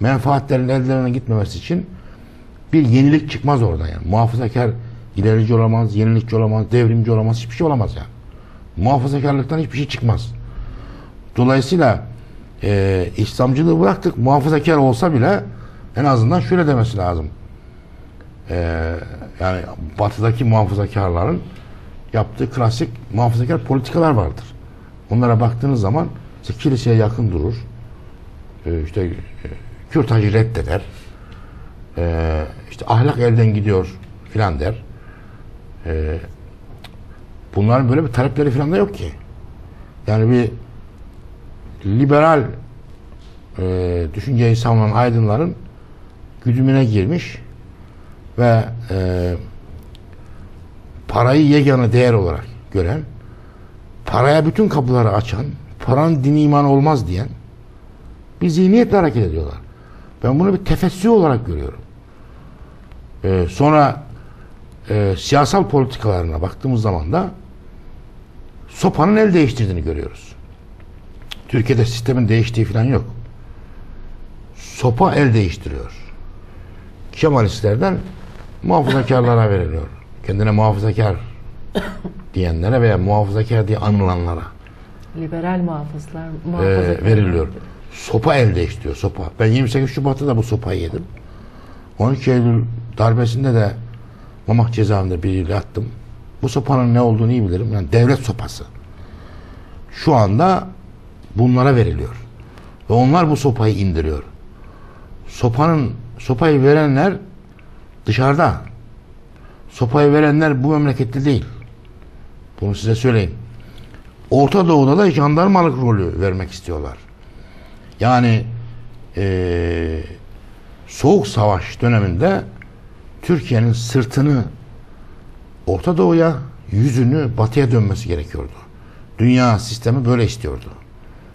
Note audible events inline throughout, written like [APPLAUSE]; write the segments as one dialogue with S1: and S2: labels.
S1: menfaatlerin ellerine gitmemesi için bir yenilik çıkmaz oradan yani. Muhafazakar ilerici olamaz, yenilikçi olamaz, devrimci olamaz, hiçbir şey olamaz yani. Muhafazakarlıktan hiçbir şey çıkmaz. Dolayısıyla e, İslamcılığı bıraktık, muhafazakar olsa bile en azından şöyle demesi lazım. E, yani batıdaki muhafazakarların yaptığı klasik muhafazakar politikalar vardır. Onlara baktığınız zaman işte kiliseye yakın durur. E, işte e, kürtajı reddeder. E, işte ahlak elden gidiyor filan der. E, bunların böyle bir talepleri filan da yok ki. Yani bir liberal e, düşünceyi savunan aydınların güdümüne girmiş ve e, parayı yegane değer olarak gören, paraya bütün kapıları açan, paranın dini iman olmaz diyen bir zihniyetle hareket ediyorlar. Ben bunu bir tefessü olarak görüyorum. Ee, sonra e, siyasal politikalarına baktığımız zaman da sopanın el değiştirdiğini görüyoruz. Türkiye'de sistemin değiştiği falan yok. Sopa el değiştiriyor. Kemalistlerden muhafazakarlara veriliyor. Kendine muhafazakar diyenlere veya muhafazakar diye anılanlara
S2: Liberal muhafızlar,
S1: e,
S2: muhafazakar.
S1: veriliyor. Sopa el değiştiriyor sopa. Ben 28 Şubat'ta da bu sopayı yedim. 12 Eylül darbesinde de Mamak cezaevinde biriyle yattım. Bu sopanın ne olduğunu iyi bilirim. Yani devlet sopası. Şu anda bunlara veriliyor. Ve onlar bu sopayı indiriyor. Sopanın sopayı verenler dışarıda. Sopayı verenler bu memleketli değil. Bunu size söyleyeyim. Orta Doğu'da da jandarmalık rolü vermek istiyorlar. Yani eee, Soğuk Savaş döneminde Türkiye'nin sırtını Orta Doğu'ya, yüzünü Batı'ya dönmesi gerekiyordu. Dünya sistemi böyle istiyordu.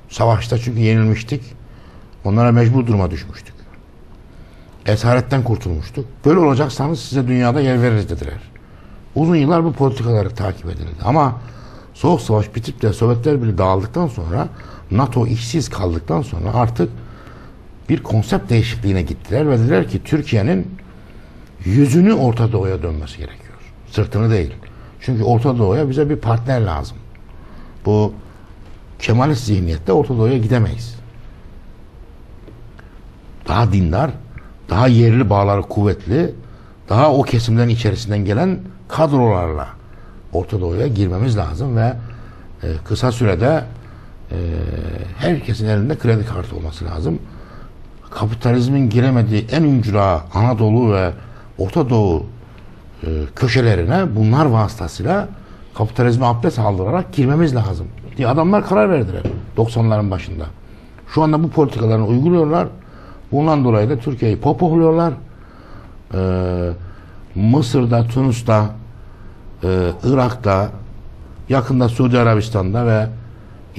S1: Savaşta çünkü yenilmiştik. Onlara mecbur duruma düşmüştük. Esaretten kurtulmuştuk. Böyle olacaksanız size dünyada yer veririz dediler. Uzun yıllar bu politikaları takip edildi. Ama Soğuk Savaş bitip de Sovyetler Birliği dağıldıktan sonra NATO işsiz kaldıktan sonra artık bir konsept değişikliğine gittiler ve dediler ki Türkiye'nin yüzünü Orta Doğu'ya dönmesi gerekiyor. Sırtını değil. Çünkü Orta Doğu'ya bize bir partner lazım. Bu Kemalist zihniyette Orta Doğu'ya gidemeyiz. Daha dindar, daha yerli bağları kuvvetli, daha o kesimlerin içerisinden gelen kadrolarla Orta Doğu'ya girmemiz lazım ve e, kısa sürede e, herkesin elinde kredi kartı olması lazım. Kapitalizmin giremediği en üncra Anadolu ve Orta Doğu e, köşelerine bunlar vasıtasıyla kapitalizme abdest aldırarak girmemiz lazım diye adamlar karar verdiler 90'ların başında. Şu anda bu politikalarını uyguluyorlar. Bundan dolayı da Türkiye'yi pohpohluyorlar. Ee, Mısır'da, Tunus'ta, e, Irak'ta, yakında Suudi Arabistan'da ve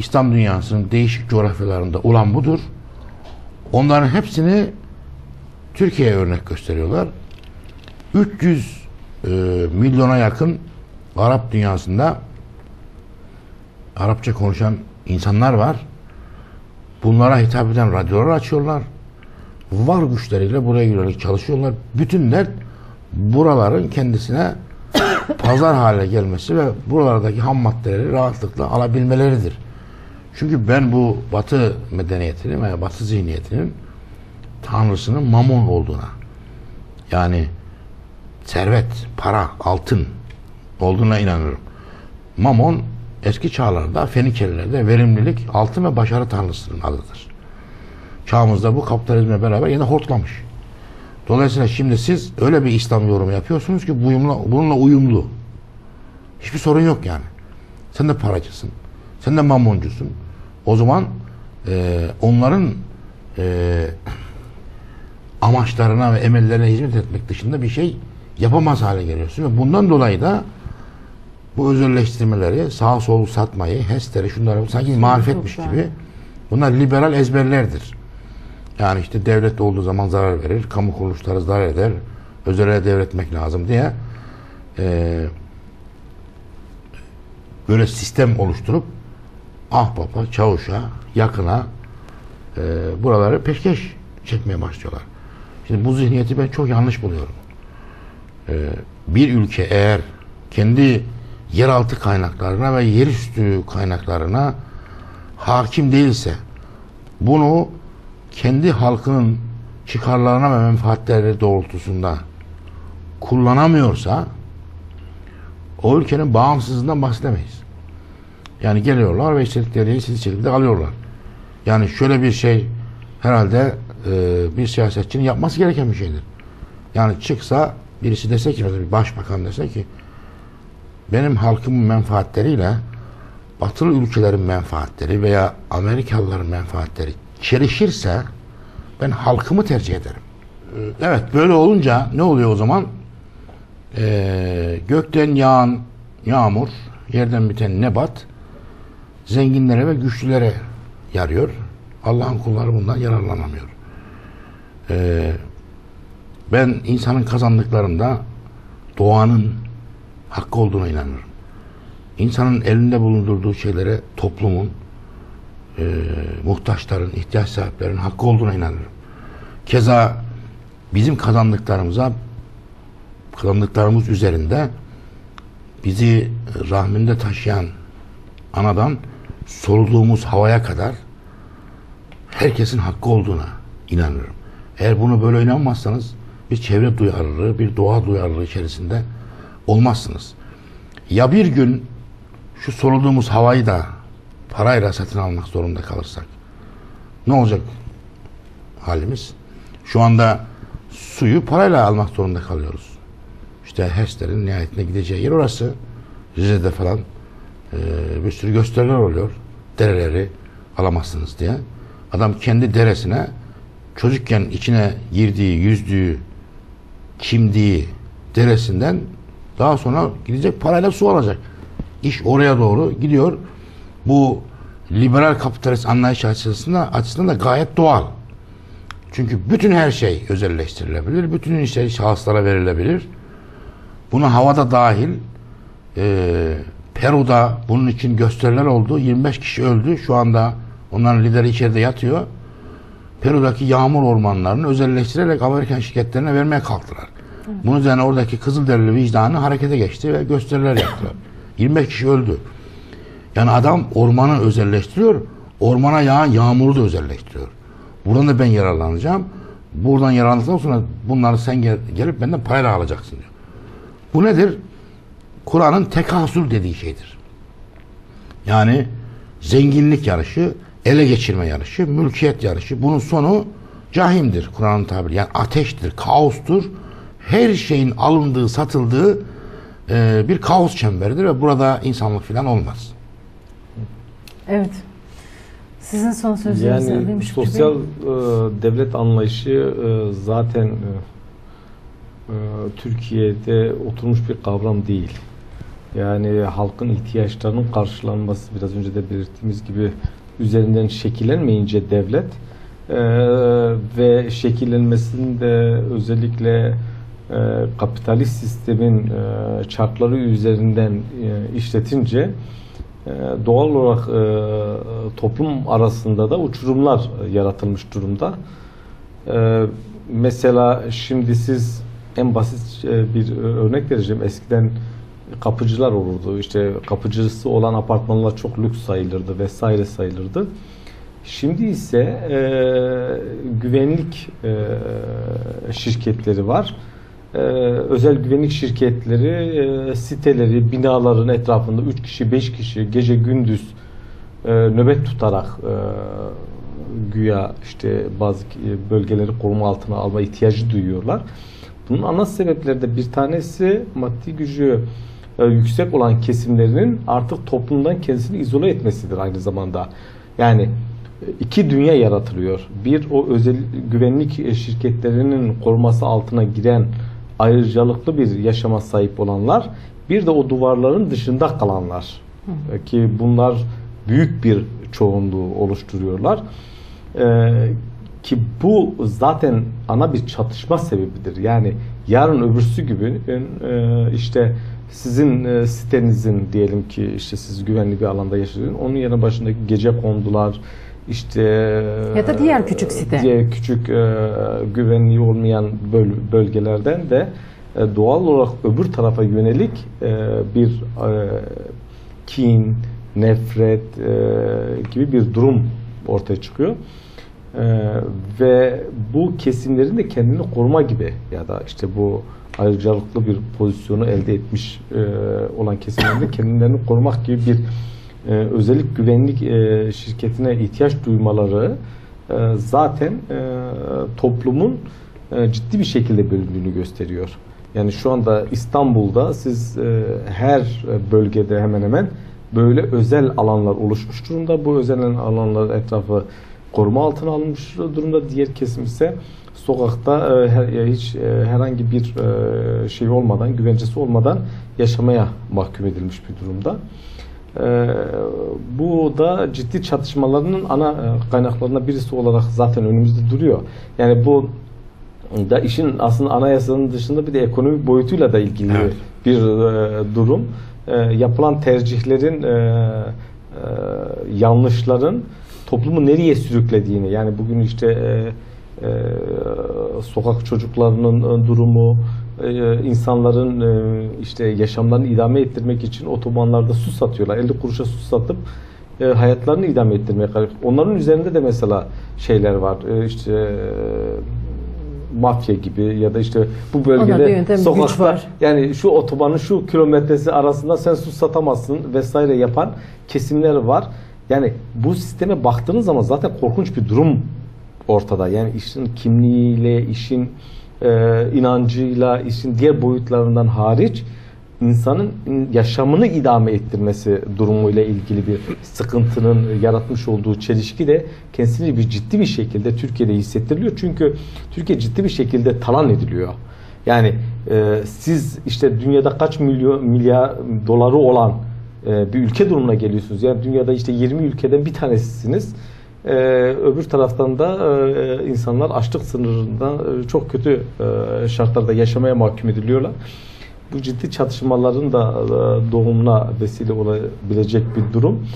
S1: İslam dünyasının değişik coğrafyalarında olan budur. Onların hepsini Türkiye'ye örnek gösteriyorlar. 300 e, milyona yakın Arap dünyasında Arapça konuşan insanlar var. Bunlara hitap eden radyolar açıyorlar. Var güçleriyle buraya yönelik çalışıyorlar. Bütün dert buraların kendisine [COUGHS] pazar hale gelmesi ve buralardaki ham maddeleri rahatlıkla alabilmeleridir. Çünkü ben bu batı medeniyetinin veya batı zihniyetinin tanrısının mamon olduğuna yani servet, para, altın olduğuna inanıyorum. Mamon eski çağlarda Fenikelilerde verimlilik, altın ve başarı tanrısının adıdır. Çağımızda bu kapitalizmle beraber yine hortlamış. Dolayısıyla şimdi siz öyle bir İslam yorumu yapıyorsunuz ki bununla, bununla uyumlu. Hiçbir sorun yok yani. Sen de paracısın. Sen de mamoncusun. O zaman e, onların e, amaçlarına ve emellerine hizmet etmek dışında bir şey yapamaz hale geliyorsun. Ve bundan dolayı da bu özelleştirmeleri, sağ sol satmayı, HES'leri, şunları sanki marifetmiş gibi bunlar liberal ezberlerdir. Yani işte devlet olduğu zaman zarar verir, kamu kuruluşları zarar eder, özele devretmek lazım diye e, böyle sistem oluşturup ahbapa, çavuşa, yakına e, buraları peşkeş çekmeye başlıyorlar. Şimdi bu zihniyeti ben çok yanlış buluyorum. Ee, bir ülke eğer kendi yeraltı kaynaklarına ve yerüstü kaynaklarına hakim değilse bunu kendi halkının çıkarlarına ve menfaatleri doğrultusunda kullanamıyorsa o ülkenin bağımsızlığından bahsedemeyiz. Yani geliyorlar ve istedikleri istediği şekilde alıyorlar. Yani şöyle bir şey herhalde e, bir siyasetçinin yapması gereken bir şeydir. Yani çıksa birisi dese ki mesela bir başbakan dese ki benim halkımın menfaatleriyle batılı ülkelerin menfaatleri veya Amerikalıların menfaatleri çelişirse ben halkımı tercih ederim. Ee, Evet böyle olunca ne oluyor o zaman? Ee, gökten yağan yağmur, yerden biten nebat zenginlere ve güçlülere yarıyor. Allah'ın kulları bundan yararlanamıyor. Ee, ben insanın kazandıklarında doğanın hakkı olduğuna inanıyorum. İnsanın elinde bulundurduğu şeylere toplumun, e, muhtaçların, ihtiyaç sahiplerinin hakkı olduğuna inanıyorum. Keza bizim kazandıklarımıza kazandıklarımız üzerinde bizi rahminde taşıyan anadan soluduğumuz havaya kadar herkesin hakkı olduğuna inanıyorum. Eğer bunu böyle inanmazsanız bir çevre duyarlılığı, bir doğa duyarlılığı içerisinde olmazsınız. Ya bir gün şu soluduğumuz havayı da parayla satın almak zorunda kalırsak ne olacak halimiz? Şu anda suyu parayla almak zorunda kalıyoruz. İşte HES'lerin nihayetinde gideceği yer orası. Rize'de falan e, bir sürü gösteriler oluyor. Dereleri alamazsınız diye. Adam kendi deresine çocukken içine girdiği, yüzdüğü, çimdiği deresinden daha sonra gidecek parayla su alacak. İş oraya doğru gidiyor. Bu liberal kapitalist anlayış açısından, açısından da gayet doğal. Çünkü bütün her şey özelleştirilebilir. Bütün işler şahıslara verilebilir. Buna havada dahil e, Peru'da bunun için gösteriler oldu. 25 kişi öldü. Şu anda onların lideri içeride yatıyor. Peru'daki yağmur ormanlarını özelleştirerek Amerikan şirketlerine vermeye kalktılar. Bunun üzerine oradaki Kızılderili vicdanı harekete geçti ve gösteriler yaptılar. 25 kişi öldü. Yani adam ormanı özelleştiriyor, ormana yağan yağmuru da özelleştiriyor. Buradan da ben yararlanacağım. Buradan yararlandıktan sonra bunları sen gel, gelip benden parayla alacaksın diyor. Bu nedir? Kur'an'ın tekasül dediği şeydir. Yani zenginlik yarışı, ele geçirme yarışı, mülkiyet yarışı. Bunun sonu cahimdir Kur'an'ın tabiri. Yani ateştir, kaostur. Her şeyin alındığı, satıldığı e, bir kaos çemberidir ve burada insanlık falan olmaz.
S2: Evet. Sizin son sözlerinizi
S3: Yani
S2: Şükrü Bey.
S3: sosyal e, devlet anlayışı e, zaten e, e, Türkiye'de oturmuş bir kavram değil. Yani halkın ihtiyaçlarının karşılanması biraz önce de belirttiğimiz gibi üzerinden şekillenmeyince devlet e, ve şekillenmesinde özellikle e, kapitalist sistemin e, çarkları üzerinden e, işletince e, doğal olarak e, toplum arasında da uçurumlar yaratılmış durumda. E, mesela şimdi siz en basit e, bir örnek vereceğim. Eskiden kapıcılar olurdu. İşte kapıcısı olan apartmanlar çok lüks sayılırdı vesaire sayılırdı. Şimdi ise e, güvenlik e, şirketleri var. E, özel güvenlik şirketleri e, siteleri, binaların etrafında 3 kişi, 5 kişi gece gündüz e, nöbet tutarak e, güya işte bazı bölgeleri koruma altına alma ihtiyacı duyuyorlar. Bunun ana sebepleri de bir tanesi maddi gücü e, yüksek olan kesimlerinin artık toplumdan kendisini izole etmesidir aynı zamanda. Yani e, iki dünya yaratılıyor. Bir o özel güvenlik şirketlerinin koruması altına giren ayrıcalıklı bir yaşama sahip olanlar, bir de o duvarların dışında kalanlar. E, Ki bunlar büyük bir çoğunluğu oluşturuyorlar. Ee, ki bu zaten ana bir çatışma sebebidir. Yani yarın öbürsü gibi e, işte sizin e, sitenizin diyelim ki işte siz güvenli bir alanda yaşadığınız onun yanı başındaki gece kondular işte
S2: Ya da diğer küçük site.
S3: diğer küçük e, güvenliği olmayan böl- bölgelerden de e, doğal olarak öbür tarafa yönelik e, bir e, kin, nefret e, gibi bir durum ortaya çıkıyor. E, ve bu kesimlerin de kendini koruma gibi ya da işte bu ayrıcalıklı bir pozisyonu elde etmiş e, olan kesimlerin de kendilerini korumak gibi bir e, özellik güvenlik e, şirketine ihtiyaç duymaları e, zaten e, toplumun e, ciddi bir şekilde bölündüğünü gösteriyor. Yani şu anda İstanbul'da siz e, her bölgede hemen hemen böyle özel alanlar oluşmuş durumda. Bu özel alanlar etrafı koruma altına alınmış durumda. Diğer kesim ise sokakta e, e, hiç e, herhangi bir e, şey olmadan, güvencesi olmadan yaşamaya mahkum edilmiş bir durumda. E, bu da ciddi çatışmalarının ana e, kaynaklarından birisi olarak zaten önümüzde duruyor. Yani bu da işin aslında anayasanın dışında bir de ekonomik boyutuyla da ilgili
S1: Evet.
S3: bir e, durum. E, yapılan tercihlerin, e, e, yanlışların toplumu nereye sürüklediğini yani bugün işte e, e, sokak çocuklarının e, durumu, e, insanların e, işte yaşamlarını idame ettirmek için otobanlarda su satıyorlar. 50 kuruşa su satıp e, hayatlarını idame ettirmeye kalkıyor. Onların üzerinde de mesela şeyler var. E, işte e, mafya gibi ya da işte bu bölgede sokakta
S2: var.
S3: yani şu otobanın şu kilometresi arasında sen su satamazsın vesaire yapan kesimler var. Yani bu sisteme baktığınız zaman zaten korkunç bir durum ortada. Yani işin kimliğiyle, işin e, inancıyla, işin diğer boyutlarından hariç insanın yaşamını idame ettirmesi durumuyla ilgili bir sıkıntının yaratmış olduğu çelişki de kendisini bir ciddi bir şekilde Türkiye'de hissettiriliyor. Çünkü Türkiye ciddi bir şekilde talan ediliyor. Yani e, siz işte dünyada kaç milyon milyar doları olan e, bir ülke durumuna geliyorsunuz. Yani dünyada işte 20 ülkeden bir tanesisiniz. E, öbür taraftan da e, insanlar açlık sınırında çok kötü şartlarda yaşamaya mahkum ediliyorlar. Bu ciddi çatışmaların da doğumuna vesile olabilecek bir durum.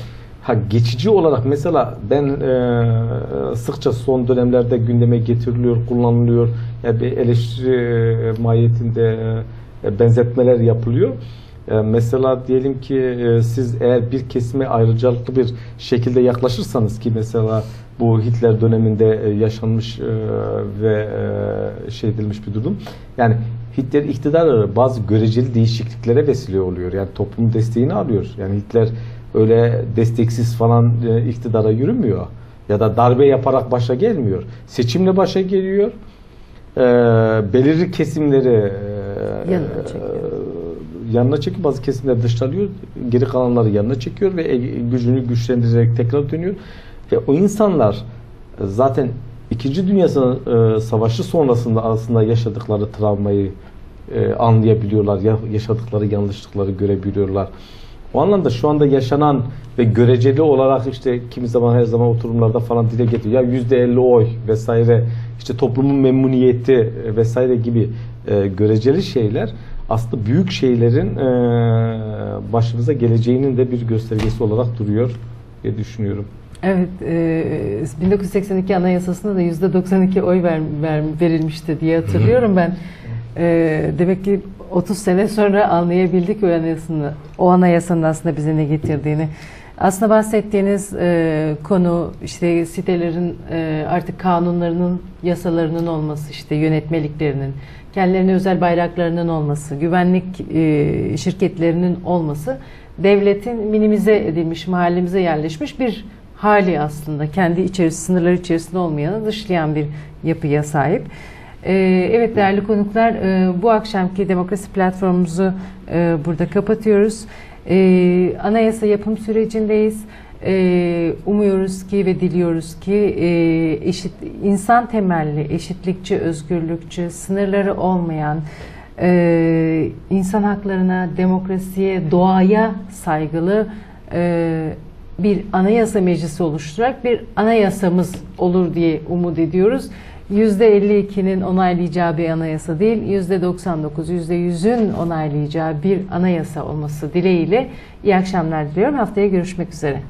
S3: Ha geçici olarak mesela ben e, sıkça son dönemlerde gündeme getiriliyor, kullanılıyor. Yani bir eleştiri e, mahiyetinde e, benzetmeler yapılıyor. E, mesela diyelim ki e, siz eğer bir kesime ayrıcalıklı bir şekilde yaklaşırsanız ki mesela bu Hitler döneminde e, yaşanmış ve e, şey edilmiş bir durum. Yani Hitler iktidarı bazı göreceli değişikliklere vesile oluyor. Yani toplumun desteğini alıyor. Yani Hitler öyle desteksiz falan iktidara yürümüyor. Ya da darbe yaparak başa gelmiyor. Seçimle başa geliyor. Belirli kesimleri.
S2: Yanına
S3: çekip bazı kesimleri dışlanıyor. Geri kalanları yanına çekiyor ve e, gücünü güçlendirerek tekrar dönüyor. Ve o insanlar e, zaten İkinci Dünya e, Savaşı sonrasında aslında yaşadıkları travmayı anlayabiliyorlar. ya- Yaşadıkları yanlışlıkları görebiliyorlar. O anlamda şu anda yaşanan ve göreceli olarak işte kimi zaman her zaman oturumlarda falan dile getiriyor. Ya yüzde elli oy vesaire işte toplumun memnuniyeti vesaire gibi göreceli şeyler aslında büyük şeylerin e, başımıza geleceğinin de bir göstergesi olarak duruyor diye düşünüyorum.
S2: Evet, e, 1982 Anayasası'nda da %92 oy ver, ver, verilmişti diye hatırlıyorum ben. E, demek ki 30 sene sonra anlayabildik o anayasanın, o anayasanın aslında bize ne getirdiğini. Aslında bahsettiğiniz e, konu işte sitelerin e, artık kanunlarının, yasalarının olması, işte yönetmeliklerinin, kendilerine özel bayraklarının olması, güvenlik e, şirketlerinin olması devletin minimize edilmiş, mahallemize yerleşmiş bir hali aslında. Kendi içerisinde, sınırları içerisinde olmayanı dışlayan bir yapıya sahip. Ee, evet değerli konuklar e, bu akşamki demokrasi platformumuzu e, burada kapatıyoruz. Ee, anayasa yapım sürecindeyiz. Ee, umuyoruz ki ve diliyoruz ki e, eşit insan temelli, eşitlikçi, özgürlükçü, sınırları olmayan, e, insan haklarına, demokrasiye, doğaya saygılı e, bir anayasa meclisi oluşturarak bir anayasamız olur diye umut ediyoruz. %52'nin onaylayacağı bir anayasa değil, %99, %100'ün onaylayacağı bir anayasa olması dileğiyle iyi akşamlar diliyorum. Haftaya görüşmek üzere.